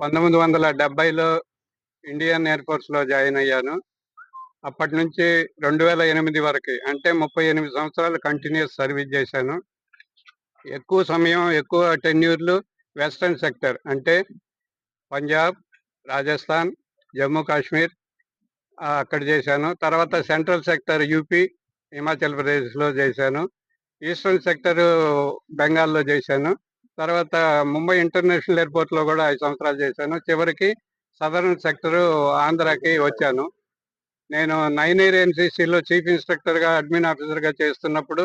పంతొమ్మిది వందల డెబ్బైలో ఇండియన్ ఎయిర్ ఫోర్స్లో జాయిన్ అయ్యాను. అప్పటి నుంచి రెండు వేల ఎనిమిది వరకు అంటే ముప్పై ఎనిమిది సంవత్సరాలు కంటిన్యూస్ సర్వీస్ చేశాను. ఎక్కువ సమయం ఎక్కువ టెన్యూర్లు వెస్ట్రన్ సెక్టర్ అంటే పంజాబ్ రాజస్థాన్ జమ్మూ కాశ్మీర్ అక్కడ చేశాను. తర్వాత సెంట్రల్ సెక్టర్ యూపీ హిమాచల్ ప్రదేశ్లో చేశాను. ఈస్టర్న్ సెక్టర్ బెంగాల్లో చేశాను. తర్వాత ముంబై ఇంటర్నేషనల్ ఎయిర్పోర్ట్లో కూడా ఐదు సంవత్సరాలు చేశాను. చివరికి సదరన్ సెక్టర్ ఆంధ్రాకి వచ్చాను. నేను నైన్ ఇయర్ ఎన్సీసీలో చీఫ్ ఇన్స్ట్రక్టర్గా అడ్మిన్ ఆఫీసర్గా చేస్తున్నప్పుడు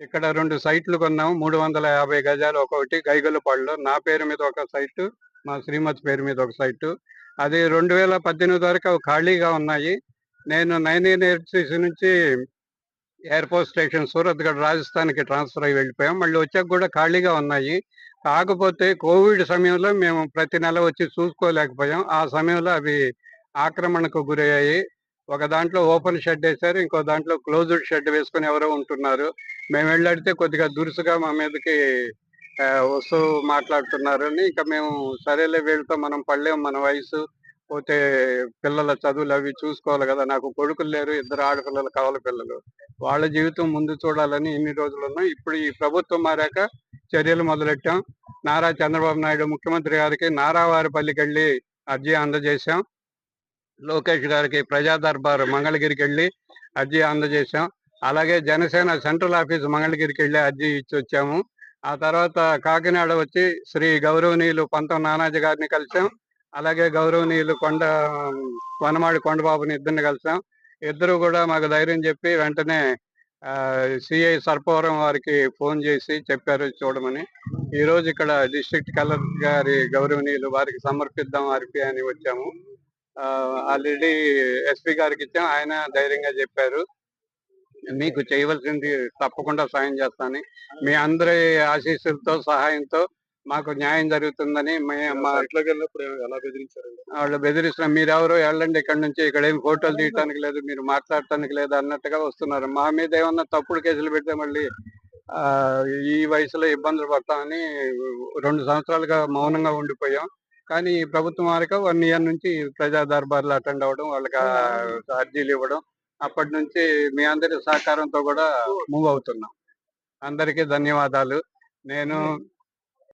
ఇక్కడ రెండు సైట్లు కొన్నాము మూడు వందల యాభై గజాలు ఒకటి గైగొల్లపాడులో నా పేరు మీద ఒక సైటు మా శ్రీమతి పేరు మీద ఒక సైటు. అది రెండు వేల పద్దెనిమిది వరకు అవి ఖాళీగా ఉన్నాయి. నేను నైన్ ఇయర్ ఎన్సీసీ నుంచి ఎయిర్పోర్ట్ స్టేషన్ సూరత్గఢ్ రాజస్థాన్కి ట్రాన్స్ఫర్ అయ్యి వెళ్ళిపోయాం. మళ్ళీ వచ్చాక కూడా ఖాళీగా ఉన్నాయి. కాకపోతే కోవిడ్ సమయంలో మేము ప్రతి నెల వచ్చి చూసుకోలేకపోయాం. ఆ సమయంలో అవి ఆక్రమణకు గురయ్యాయి. ఒక దాంట్లో ఓపెన్ షెడ్ వేశారు ఇంకో దాంట్లో క్లోజ్డ్ షెడ్ వేసుకుని ఎవరో ఉంటున్నారు. మేము వెళ్ళడితే కొద్దిగా దురుసుగా మా మీదకి వస్తూ వస్తూ మాట్లాడుతున్నారని ఇంకా మేము సరేలే వీళ్ళతో మనం పడలేం మన వయసు పోతే పిల్లల చదువులు అవి చూసుకోవాలి కదా నాకు కొడుకులు లేరు ఇద్దరు ఆడపిల్లలు కావాలి పిల్లలు. వాళ్ళ జీవితం ముందు చూడాలని ఇన్ని రోజులు ఉన్నాం ఇప్పుడు ఈ ప్రభుత్వం మారాక చర్యలు మొదలెట్టాం. నారా చంద్రబాబు నాయుడు ముఖ్యమంత్రి గారికి నారావారిపల్లికి వెళ్ళి అర్జీ అందజేశాం. లోకేష్ గారికి ప్రజా దర్బార్ మంగళగిరికి వెళ్ళి అర్జీ అందజేశాం. అలాగే జనసేన సెంట్రల్ ఆఫీస్ మంగళగిరికి వెళ్ళి అర్జీ ఇచ్చి వచ్చాము ఆ తర్వాత కాకినాడ వచ్చి శ్రీ గౌరవనీయులు పంతం నానాజీ గారిని కలిసాం. అలాగే గౌరవనీయులు కొండ వనమాడి కొండబాబుని ఇద్దరిని కలిసాం. ఇద్దరు కూడా మాకు ధైర్యం చెప్పి వెంటనే సిఐ సర్పవరం వారికి ఫోన్ చేసి చెప్పారు చూడమని. ఈ రోజు ఇక్కడ డిస్ట్రిక్ట్ కలెక్టర్ గారి గౌరవనీయులు వారికి సమర్పిద్దాం ఆర్పి అని వచ్చాము. ఆల్రెడీ ఎస్పీ గారికి ఇచ్చాం ఆయన ధైర్యంగా చెప్పారు. మీకు చేయవలసింది తప్పకుండా సాయం చేస్తానని. మీ అందరి ఆశీస్సులతో సహాయంతో మాకు న్యాయం జరుగుతుందని వాళ్ళు బెదిరిస్తున్నారు మీరెవరు వెళ్ళండి ఇక్కడ నుంచి ఇక్కడ ఏం ఫోటోలు తీయటానికి లేదు మీరు మాట్లాడటానికి లేదు అన్నట్టుగా వస్తున్నారు. మా మీద ఏమన్నా తప్పుడు కేసులు పెడితే మళ్ళీ ఈ వయసులో ఇబ్బందులు పడతామని రెండు సంవత్సరాలుగా మౌనంగా ఉండిపోయాం. కానీ ప్రభుత్వం వారిక వన్ ఇయర్ నుంచి ప్రజా దర్బార్లు అటెండ్ అవ్వడం వాళ్ళకి అర్జీలు ఇవ్వడం అప్పటి నుంచి మీ అందరి సహకారంతో కూడా మూవ్ అవుతున్నాం. అందరికీ ధన్యవాదాలు. నేను